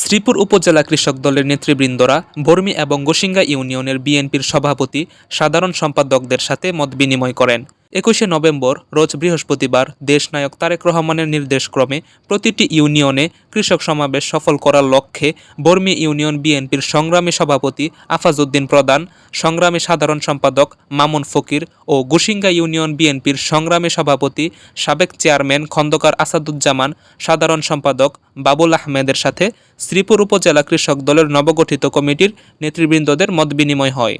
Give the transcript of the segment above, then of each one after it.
শ্রীপুর উপজেলা কৃষক দলের নেতৃবৃন্দরা বর্মী এবং গোসিঙ্গা ইউনিয়নের বিএনপির সভাপতি, সাধারণ সম্পাদকদের সাথে মত বিনিময় করেন। একুশে নভেম্বর, রোজ বৃহস্পতিবার, দেশনায়ক তারেক রহমানের নির্দেশক্রমে প্রতিটি ইউনিয়নে কৃষক সমাবেশ সফল করার লক্ষ্যে বর্মী ইউনিয়ন বিএনপির সংগ্রামী সভাপতি আফাজউদ্দিন প্রধান, সংগ্রামী সাধারণ সম্পাদক মামুন ফকির ও গুসিঙ্গা ইউনিয়ন বিএনপির সংগ্রামী সভাপতি সাবেক চেয়ারম্যান খন্দকার আসাদুজ্জামান, সাধারণ সম্পাদক বাবুল আহমেদের সাথে শ্রীপুর উপজেলা কৃষক দলের নবগঠিত কমিটির নেতৃবৃন্দদের মতবিনিময় হয়।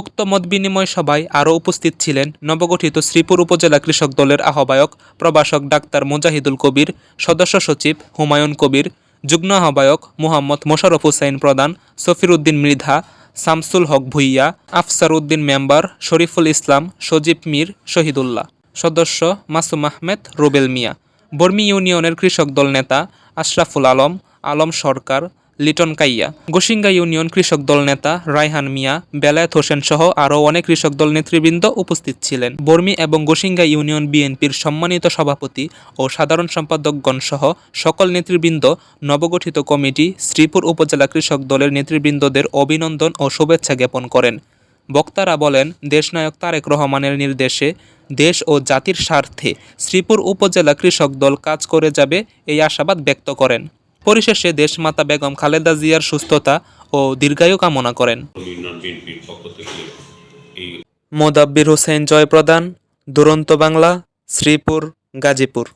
উক্ত মত বিনিময় সভায় আরও উপস্থিত ছিলেন নবগঠিত শ্রীপুর উপজেলা কৃষক দলের আহ্বায়ক প্রবাসক ডাক্তার মুজাহিদুল কবির, সদস্য সচিব হুমায়ুন কবির, যুগ্ম আহ্বায়ক মুহাম্মদ মোশারফ হুসাইন প্রধান সফির উদ্দিন মৃধা, শামসুল হক ভুইয়া, আফসার উদ্দিন মেম্বার শরীফুল ইসলাম, সজীব মীর শহীদুল্লাহ। সদস্য মাসুম আহমেদ, রুবেল মিয়া। বর্মি ইউনিয়নের কৃষক দল নেতা আশরাফুল আলম আলম সরকার লিটন কাইয়া। গোসিঙ্গা ইউনিয়ন কৃষক দল নেতা রায়হান মিয়া, বেলায়েত হোসেন সহ আরও অনেক কৃষক দল নেতৃবৃন্দ উপস্থিত ছিলেন। বর্মি এবং গোসিঙ্গা ইউনিয়ন বিএনপির সম্মানিত সভাপতি ও সাধারণ সম্পাদকগণ সহ সকল নেতৃবৃন্দ, নবগঠিত কমিটি, শ্রীপুর উপজেলা কৃষক দলের নেতৃবৃন্দদের অভিনন্দন ও শুভেচ্ছা জ্ঞাপন করেন। বক্তারা বলেন, দেশনায়ক তারেক রহমানের নির্দেশে দেশ ও জাতির স্বার্থে শ্রীপুর উপজেলা কৃষক দল কাজ করে যাবে, এই আশাবাদ ব্যক্ত করেন। পরিশেষে দেশমাতা বেগম খালেদা জিয়ার সুস্থতা ও দীর্ঘায়ু কামনা করেন। মোদাব্বির হোসেন জয় প্রদান দুরন্ত বাংলা, শ্রীপুর, গাজীপুর।